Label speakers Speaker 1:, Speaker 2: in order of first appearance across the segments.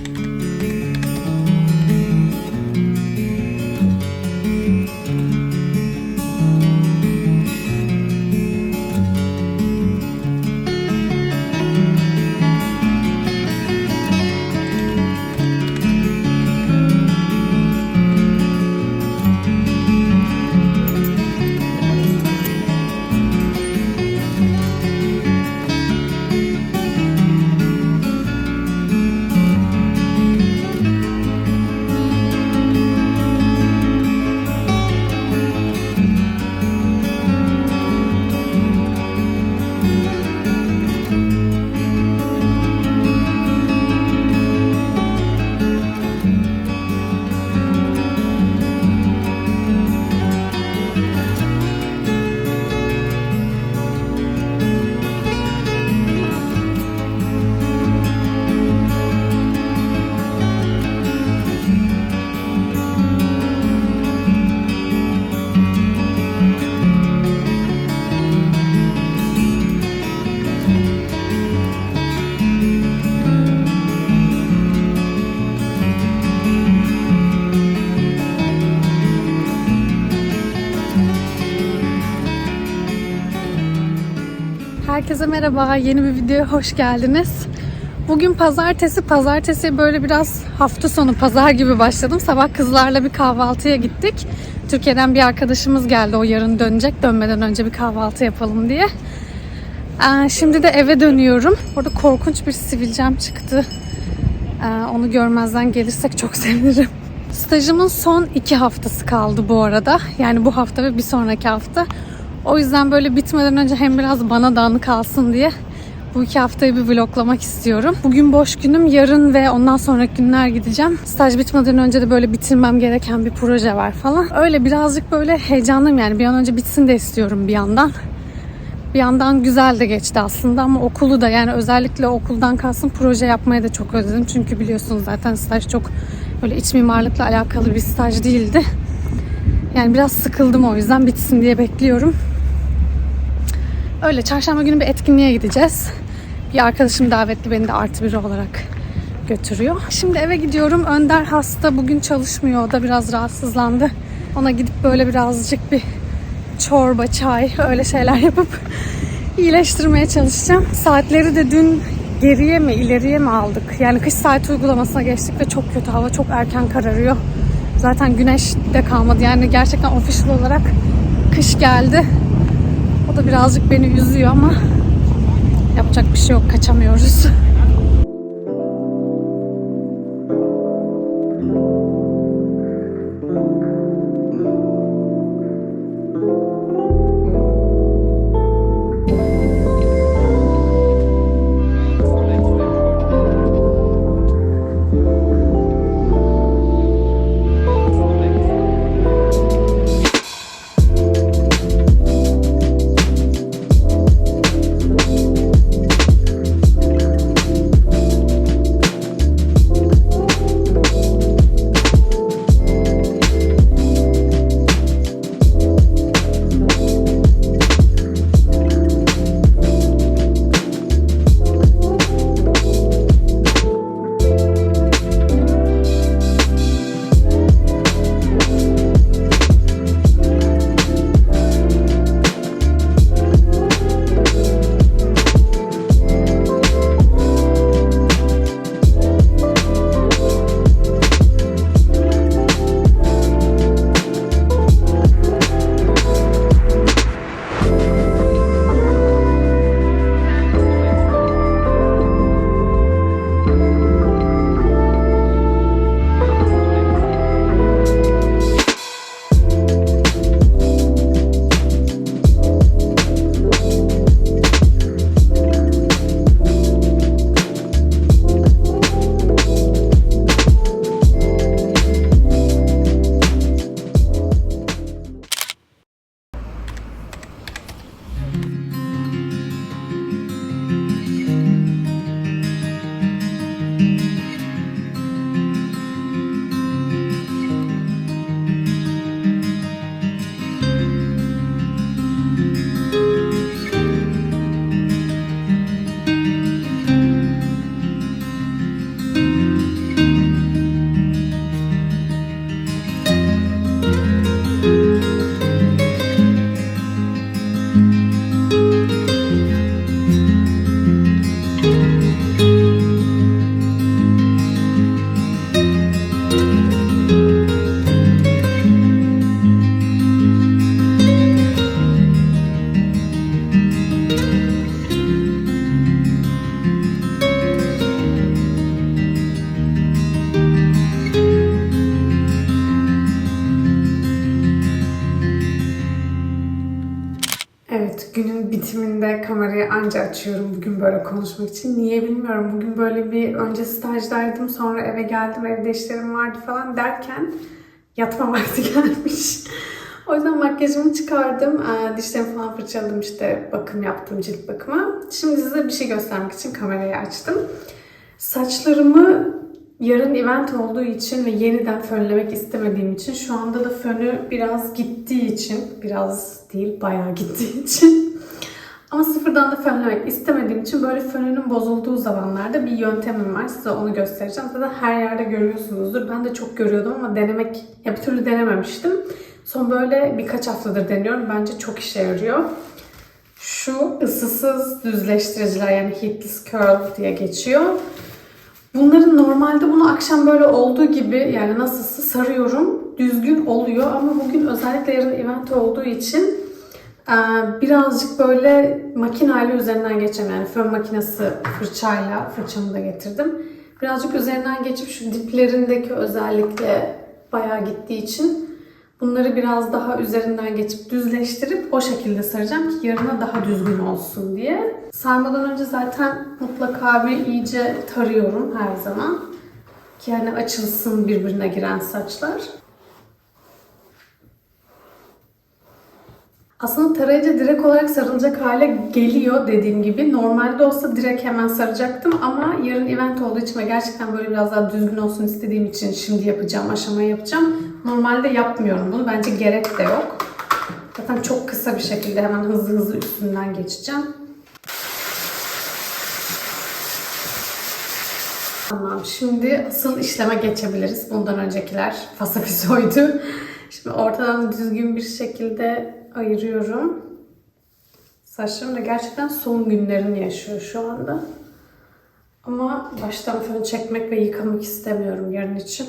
Speaker 1: Mm-hmm. Herkese merhaba, yeni bir videoya hoş geldiniz. Bugün pazartesi, pazartesi böyle biraz hafta sonu pazar gibi başladım. Sabah kızlarla bir kahvaltıya gittik. Türkiye'den bir arkadaşımız geldi, o yarın dönecek. Dönmeden önce bir kahvaltı yapalım diye. Ee, Şimdi de eve dönüyorum. Orada korkunç bir sivilcem çıktı. Ee, Onu görmezden gelirsek çok sevinirim. Stajımın son iki haftası kaldı bu arada. Yani bu hafta ve bir sonraki hafta. O yüzden böyle bitmeden önce hem biraz bana dağınık kalsın diye bu iki haftayı bir vloglamak istiyorum. Bugün boş günüm. Yarın ve ondan sonraki günler gideceğim. Staj bitmeden önce de böyle bitirmem gereken bir proje var falan. Öyle birazcık böyle heyecanlıyım yani. Bir an önce bitsin de istiyorum bir yandan. Bir yandan güzel de geçti aslında ama okulu da yani özellikle okuldan kalsın proje yapmaya da çok özledim. Çünkü biliyorsunuz zaten staj çok böyle iç mimarlıkla alakalı bir staj değildi. Yani biraz sıkıldım o yüzden bitsin diye bekliyorum. Öyle çarşamba günü bir etkinliğe gideceğiz. Bir arkadaşım davetli beni de artı biri olarak götürüyor. Şimdi eve gidiyorum. Önder hasta bugün çalışmıyor. O da biraz rahatsızlandı. Ona gidip böyle birazcık bir çorba, çay öyle şeyler yapıp iyileştirmeye çalışacağım. Saatleri de dün geriye mi ileriye mi aldık? Yani kış saati uygulamasına geçtik ve çok kötü hava çok erken kararıyor. Zaten güneş de kalmadı. Yani gerçekten official olarak kış geldi. Da birazcık beni üzüyor ama yapacak bir şey yok. Kaçamıyoruz. açıyorum bugün böyle konuşmak için. Niye bilmiyorum. Bugün böyle bir önce stajdaydım sonra eve geldim evde işlerim vardı falan derken yatma vakti gelmiş. o yüzden makyajımı çıkardım. Ee, Dişlerimi falan fırçaladım işte bakım yaptım cilt bakımı. Şimdi size bir şey göstermek için kamerayı açtım. Saçlarımı yarın event olduğu için ve yeniden fönlemek istemediğim için şu anda da fönü biraz gittiği için biraz değil bayağı gittiği için ama sıfırdan da fönlemek istemediğim için böyle fönünün bozulduğu zamanlarda bir yöntemim var. Size onu göstereceğim. Zaten her yerde görüyorsunuzdur. Ben de çok görüyordum ama denemek, ya bir türlü denememiştim. Son böyle birkaç haftadır deniyorum. Bence çok işe yarıyor. Şu ısısız düzleştiriciler yani heatless curl diye geçiyor. Bunların normalde bunu akşam böyle olduğu gibi yani nasılsa sarıyorum. Düzgün oluyor ama bugün özellikle yarın event olduğu için birazcık böyle makinayla üzerinden geçeceğim. Yani fön makinesi fırçayla fırçamı da getirdim. Birazcık üzerinden geçip şu diplerindeki özellikle bayağı gittiği için bunları biraz daha üzerinden geçip düzleştirip o şekilde saracağım ki yarına daha düzgün olsun diye. Sarmadan önce zaten mutlaka bir iyice tarıyorum her zaman. Ki yani açılsın birbirine giren saçlar. Aslında tarayıcı direkt olarak sarılacak hale geliyor dediğim gibi. Normalde olsa direkt hemen saracaktım ama yarın event olduğu için ve gerçekten böyle biraz daha düzgün olsun istediğim için şimdi yapacağım, aşamayı yapacağım. Normalde yapmıyorum bunu. Bence gerek de yok. Zaten çok kısa bir şekilde hemen hızlı hızlı üstünden geçeceğim. Tamam, şimdi asıl işleme geçebiliriz. Bundan öncekiler fasafisoydu. Şimdi ortadan düzgün bir şekilde ayırıyorum. Saçlarım da gerçekten son günlerini yaşıyor şu anda. Ama baştan fön çekmek ve yıkamak istemiyorum yarın için.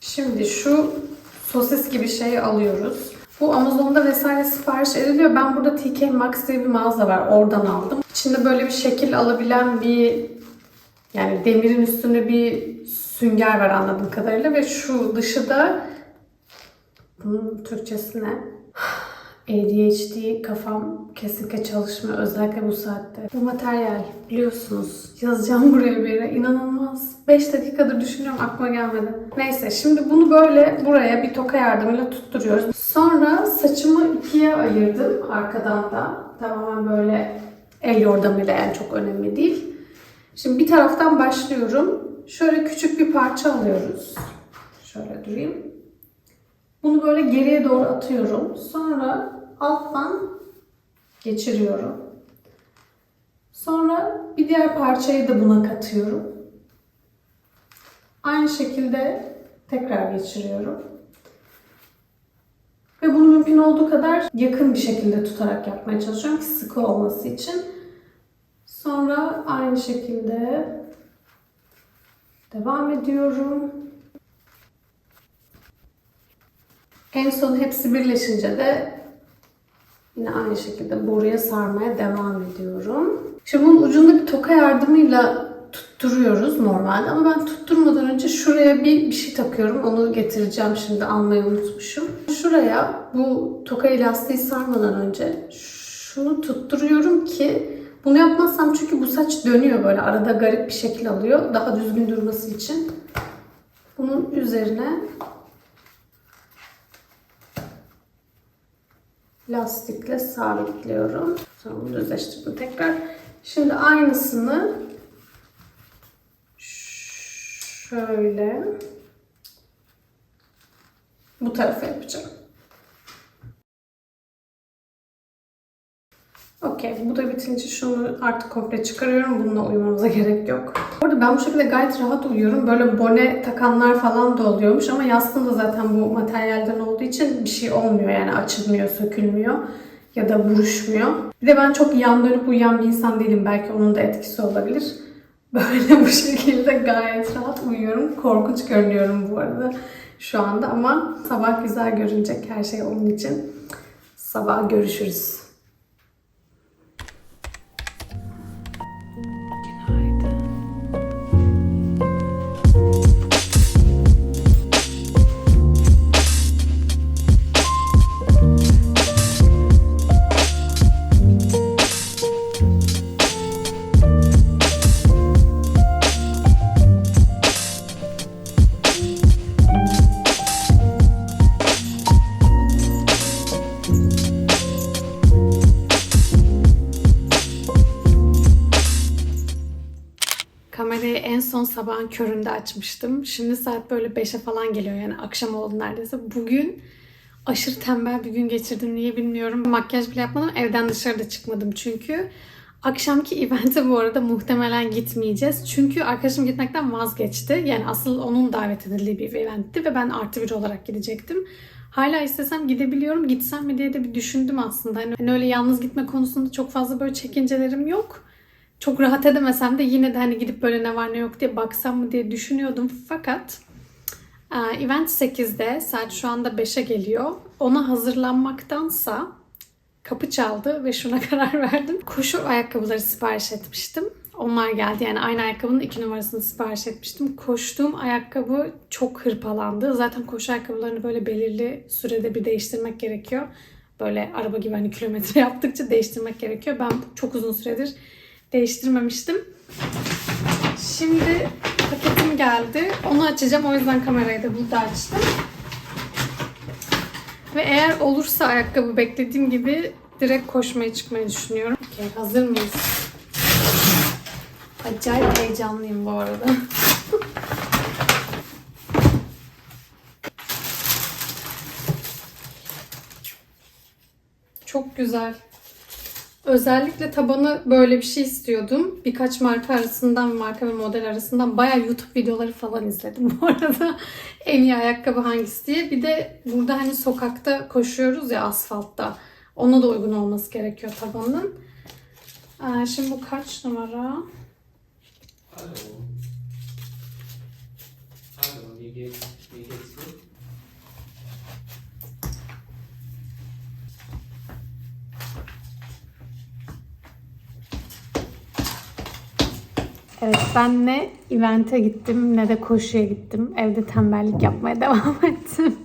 Speaker 1: Şimdi şu sosis gibi şeyi alıyoruz. Bu Amazon'da vesaire sipariş ediliyor. Ben burada TK Maxx diye bir mağaza var. Oradan aldım. İçinde böyle bir şekil alabilen bir yani demirin üstünde bir sünger var anladığım kadarıyla ve şu dışı da bunun Türkçesi ne? ADHD kafam kesinlikle çalışmıyor özellikle bu saatte. Bu materyal biliyorsunuz yazacağım buraya bir yere inanılmaz. 5 dakikadır düşünüyorum aklıma gelmedi. Neyse şimdi bunu böyle buraya bir toka yardımıyla tutturuyoruz. Sonra saçımı ikiye ayırdım arkadan da. Tamamen böyle el yordamıyla yani çok önemli değil. Şimdi bir taraftan başlıyorum. Şöyle küçük bir parça alıyoruz. Şöyle durayım. Bunu böyle geriye doğru atıyorum. Sonra alttan geçiriyorum. Sonra bir diğer parçayı da buna katıyorum. Aynı şekilde tekrar geçiriyorum. Ve bunu mümkün olduğu kadar yakın bir şekilde tutarak yapmaya çalışıyorum ki sıkı olması için. Sonra aynı şekilde devam ediyorum. En son hepsi birleşince de yine aynı şekilde boruya sarmaya devam ediyorum. Şimdi bunun ucunda bir toka yardımıyla tutturuyoruz normalde ama ben tutturmadan önce şuraya bir, bir şey takıyorum. Onu getireceğim şimdi almayı unutmuşum. Şuraya bu toka elastiği sarmadan önce şunu tutturuyorum ki bunu yapmazsam çünkü bu saç dönüyor böyle arada garip bir şekil alıyor. Daha düzgün durması için. Bunun üzerine lastikle sabitliyorum. Sonra bunu düzleştirdim tekrar. Şimdi aynısını şöyle bu tarafa yapacağım. Okey. Bu da bitince şunu artık komple çıkarıyorum. Bununla uyumamıza gerek yok. Orada ben bu şekilde gayet rahat uyuyorum. Böyle bone takanlar falan da oluyormuş ama yastığım da zaten bu materyalden olduğu için bir şey olmuyor. Yani açılmıyor, sökülmüyor ya da buruşmuyor. Bir de ben çok yan dönüp uyuyan bir insan değilim. Belki onun da etkisi olabilir. Böyle bu şekilde gayet rahat uyuyorum. Korkunç görünüyorum bu arada şu anda ama sabah güzel görünecek her şey onun için. Sabah görüşürüz. Sabahın köründe açmıştım. Şimdi saat böyle 5'e falan geliyor yani akşam oldu neredeyse. Bugün aşırı tembel bir gün geçirdim niye bilmiyorum. Makyaj bile yapmadım evden dışarıda çıkmadım çünkü. Akşamki evente bu arada muhtemelen gitmeyeceğiz. Çünkü arkadaşım gitmekten vazgeçti. Yani asıl onun davet edildiği bir eventti ve ben artı bir olarak gidecektim. Hala istesem gidebiliyorum. Gitsem mi diye de bir düşündüm aslında. Hani öyle yalnız gitme konusunda çok fazla böyle çekincelerim yok. Çok rahat edemesem de yine de hani gidip böyle ne var ne yok diye baksam mı diye düşünüyordum. Fakat e, event 8'de saat şu anda 5'e geliyor. Ona hazırlanmaktansa kapı çaldı ve şuna karar verdim. Koşu ayakkabıları sipariş etmiştim. Onlar geldi. Yani aynı ayakkabının iki numarasını sipariş etmiştim. Koştuğum ayakkabı çok hırpalandı. Zaten koşu ayakkabılarını böyle belirli sürede bir değiştirmek gerekiyor. Böyle araba gibi hani kilometre yaptıkça değiştirmek gerekiyor. Ben çok uzun süredir değiştirmemiştim. Şimdi paketim geldi. Onu açacağım. O yüzden kamerayı da burada açtım. Ve eğer olursa ayakkabı beklediğim gibi direkt koşmaya çıkmayı düşünüyorum. Okey, hazır mıyız? Acayip heyecanlıyım bu arada. Çok güzel. Özellikle tabanı böyle bir şey istiyordum. Birkaç marka arasından, marka ve model arasından bayağı YouTube videoları falan izledim bu arada. en iyi ayakkabı hangisi diye. Bir de burada hani sokakta koşuyoruz ya asfaltta. Ona da uygun olması gerekiyor tabanın. Ee, şimdi bu kaç numara?
Speaker 2: Hallo. Hallo, wie geht's, wie geht's
Speaker 1: Evet ben ne evente gittim ne de koşuya gittim. Evde tembellik yapmaya devam ettim.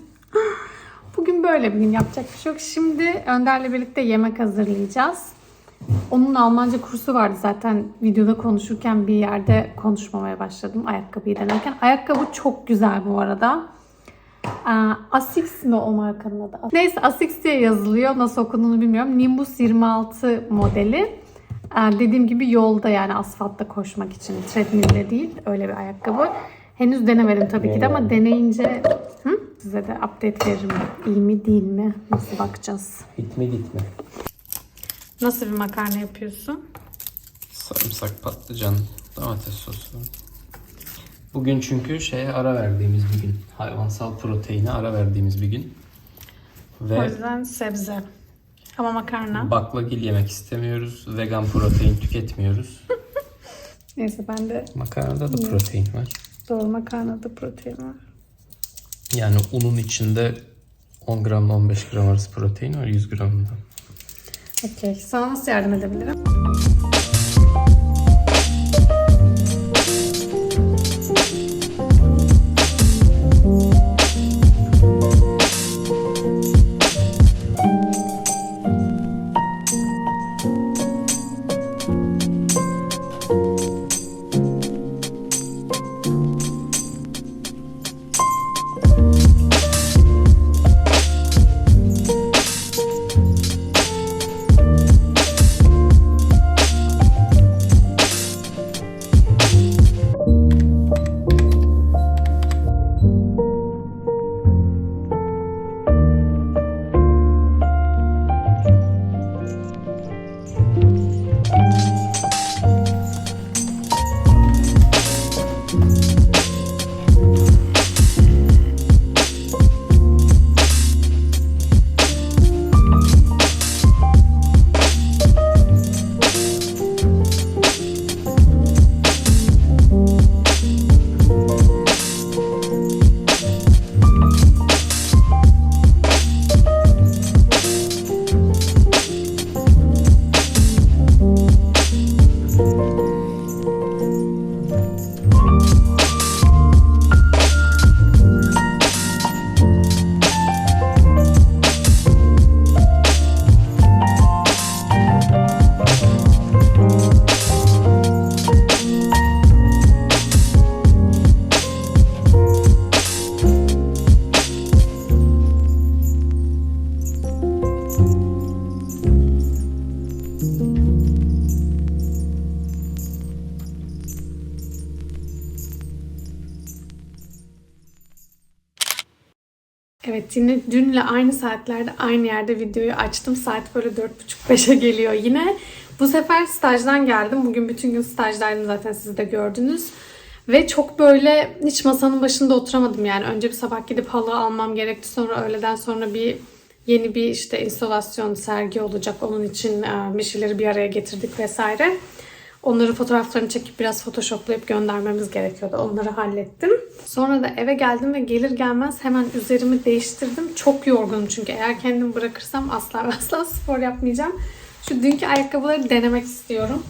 Speaker 1: Bugün böyle bir gün yapacak bir şey yok. Şimdi Önder'le birlikte yemek hazırlayacağız. Onun Almanca kursu vardı zaten videoda konuşurken bir yerde konuşmamaya başladım ayakkabıyı denerken. Ayakkabı çok güzel bu arada. Asics mi o markanın adı? Neyse Asics diye yazılıyor. Nasıl okunduğunu bilmiyorum. Nimbus 26 modeli. Aa, dediğim gibi yolda yani asfaltta koşmak için. Treadmill'de değil. Öyle bir ayakkabı. Henüz denemedim tabii ki de ama deneyince hı? size de update veririm. İyi mi değil mi? Nasıl bakacağız?
Speaker 2: Gitme gitme.
Speaker 1: Nasıl bir makarna yapıyorsun?
Speaker 2: Sarımsak, patlıcan, domates sosu. Bugün çünkü şeye ara verdiğimiz bir gün. Hayvansal proteine ara verdiğimiz bir gün.
Speaker 1: O
Speaker 2: Ve
Speaker 1: yüzden sebze. Ama makarna.
Speaker 2: baklagil yemek istemiyoruz. Vegan protein tüketmiyoruz.
Speaker 1: Neyse ben de
Speaker 2: Makarnada da protein var.
Speaker 1: doğru makarnada protein var.
Speaker 2: Yani unun içinde 10 gram ile 15 gram arası protein var 100 gramında.
Speaker 1: Okey. Sana nasıl yardım edebilirim? Dünle aynı saatlerde aynı yerde videoyu açtım. Saat böyle 4.30-5'e geliyor yine. Bu sefer stajdan geldim. Bugün bütün gün stajdaydım zaten siz de gördünüz. Ve çok böyle hiç masanın başında oturamadım yani. Önce bir sabah gidip halı almam gerekti. Sonra öğleden sonra bir yeni bir işte instalasyon sergi olacak. Onun için bir şeyleri bir araya getirdik vesaire. Onları fotoğraflarını çekip biraz photoshoplayıp göndermemiz gerekiyordu. Onları hallettim. Sonra da eve geldim ve gelir gelmez hemen üzerimi değiştirdim. Çok yorgunum çünkü eğer kendimi bırakırsam asla asla spor yapmayacağım. Şu dünkü ayakkabıları denemek istiyorum.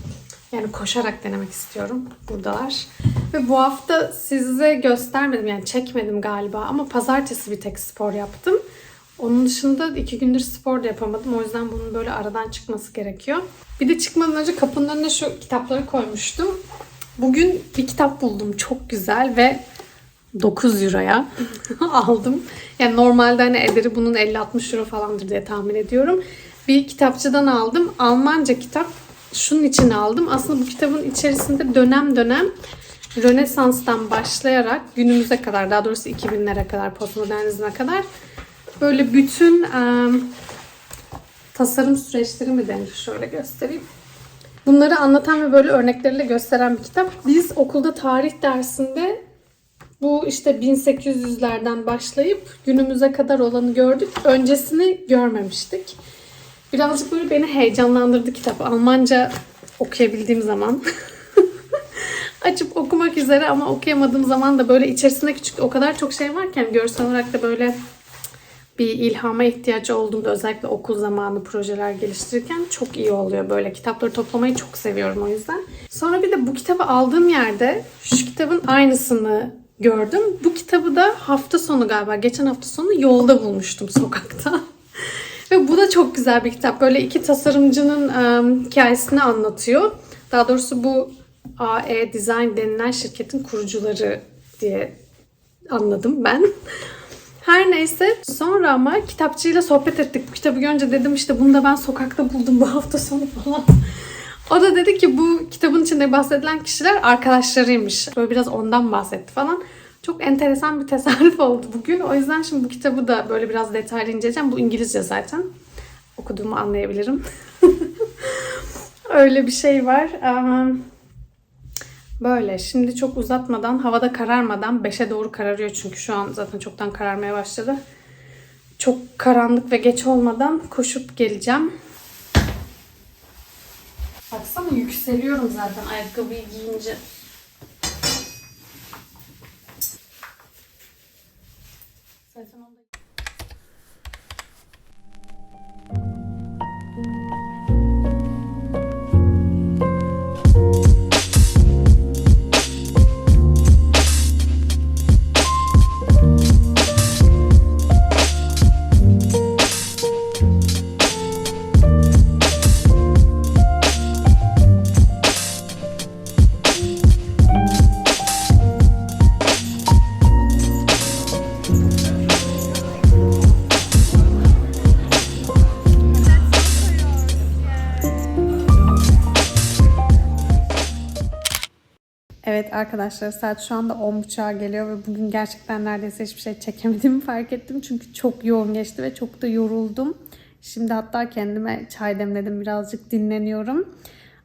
Speaker 1: Yani koşarak denemek istiyorum. Buradalar. Ve bu hafta size göstermedim yani çekmedim galiba ama pazartesi bir tek spor yaptım. Onun dışında iki gündür spor da yapamadım. O yüzden bunun böyle aradan çıkması gerekiyor. Bir de çıkmadan önce kapının önüne şu kitapları koymuştum. Bugün bir kitap buldum. Çok güzel ve 9 euroya aldım. Yani normalde hani ederi bunun 50-60 euro falandır diye tahmin ediyorum. Bir kitapçıdan aldım. Almanca kitap. Şunun için aldım. Aslında bu kitabın içerisinde dönem dönem Rönesans'tan başlayarak günümüze kadar daha doğrusu 2000'lere kadar postmodernizme kadar böyle bütün em, tasarım süreçleri mi denir? Şöyle göstereyim. Bunları anlatan ve böyle örnekleriyle gösteren bir kitap. Biz okulda tarih dersinde bu işte 1800'lerden başlayıp günümüze kadar olanı gördük. Öncesini görmemiştik. Birazcık böyle beni heyecanlandırdı kitap. Almanca okuyabildiğim zaman. Açıp okumak üzere ama okuyamadığım zaman da böyle içerisinde küçük o kadar çok şey varken görsel olarak da böyle bir ilhama ihtiyacı olduğunda özellikle okul zamanı projeler geliştirirken çok iyi oluyor böyle. Kitapları toplamayı çok seviyorum o yüzden. Sonra bir de bu kitabı aldığım yerde şu kitabın aynısını gördüm. Bu kitabı da hafta sonu galiba geçen hafta sonu yolda bulmuştum sokakta. Ve bu da çok güzel bir kitap. Böyle iki tasarımcının em, hikayesini anlatıyor. Daha doğrusu bu AE Design denilen şirketin kurucuları diye anladım ben. Her neyse sonra ama kitapçıyla sohbet ettik. Bu kitabı görünce dedim işte bunu da ben sokakta buldum bu hafta sonu falan. O da dedi ki bu kitabın içinde bahsedilen kişiler arkadaşlarıymış. Böyle biraz ondan bahsetti falan. Çok enteresan bir tesadüf oldu bugün. O yüzden şimdi bu kitabı da böyle biraz detaylı inceleyeceğim. Bu İngilizce zaten. Okuduğumu anlayabilirim. Öyle bir şey var. Um, Böyle. Şimdi çok uzatmadan, havada kararmadan 5'e doğru kararıyor çünkü şu an zaten çoktan kararmaya başladı. Çok karanlık ve geç olmadan koşup geleceğim. Baksana yükseliyorum zaten ayakkabıyı giyince. Arkadaşlar saat şu anda 10.30'a geliyor ve bugün gerçekten neredeyse hiçbir şey çekemediğimi fark ettim. Çünkü çok yoğun geçti ve çok da yoruldum. Şimdi hatta kendime çay demledim birazcık dinleniyorum.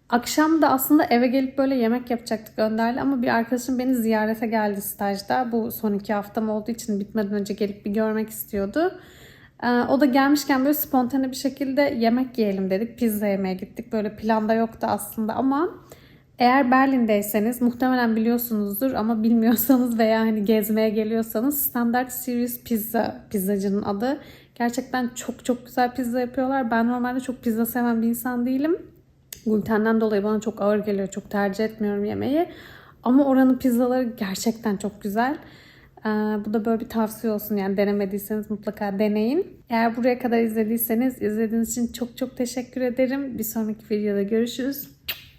Speaker 1: Akşam da aslında eve gelip böyle yemek yapacaktık Önder'le ama bir arkadaşım beni ziyarete geldi stajda. Bu son iki haftam olduğu için bitmeden önce gelip bir görmek istiyordu. Ee, O da gelmişken böyle spontane bir şekilde yemek yiyelim dedik. Pizza yemeye gittik. Böyle planda yoktu aslında ama eğer Berlin'deyseniz muhtemelen biliyorsunuzdur ama bilmiyorsanız veya hani gezmeye geliyorsanız Standard Series Pizza pizzacının adı. Gerçekten çok çok güzel pizza yapıyorlar. Ben normalde çok pizza seven bir insan değilim. Glutenden dolayı bana çok ağır geliyor. Çok tercih etmiyorum yemeği. Ama oranın pizzaları gerçekten çok güzel. Ee, bu da böyle bir tavsiye olsun yani denemediyseniz mutlaka deneyin. Eğer buraya kadar izlediyseniz izlediğiniz için çok çok teşekkür ederim. Bir sonraki videoda görüşürüz.